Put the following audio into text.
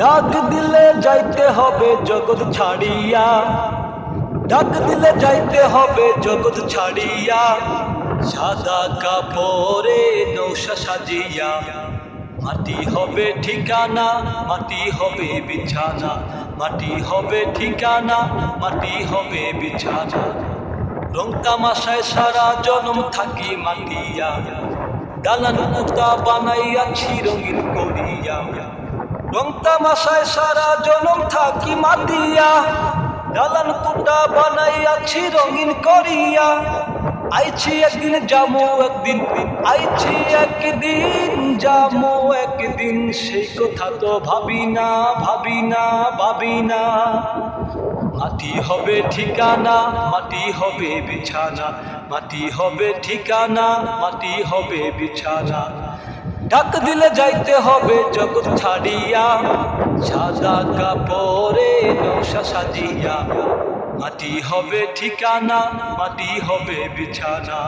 ডাক দিলে যাইতে হবে জগৎ ছাড়িয়া। ডাক দিলে যাইতে হবে জগৎ ছাড়িয়া। সাদা কাপড়ে নৌশা সাজিয়া। মাটি হবে ঠিকানা, মাটি হবে বিছানা। মাটি হবে ঠিকানা, মাটি হবে বিছানা। রং তামাশায় সারা জনম থাকি মাটিয়া। দালান মুক্তা বানাইয়াছি রঙিন করিয়া। রং তামাশায় সারা জনম থাকি মাতিয়া। দালান কুটা বানাইয়াছি রঙিন করিয়া। আইছি একদিন যামো, একদিন আইছি একদিন যামো, একদিন সেই কথা তো ভাবি না ভাবি না ভাবি না মাটি হবে ঠিকানা, মাটি হবে বিছানা। মাটি হবে ঠিকানা, মাটি হবে বিছানা। ডাক দিলে যাইতে হবে জগৎ ছাড়িয়া। সাদা কাপড়ে নৌসা সাজিয়া। মাটি হবে ঠিকানা, মাটি হবে বিছানা।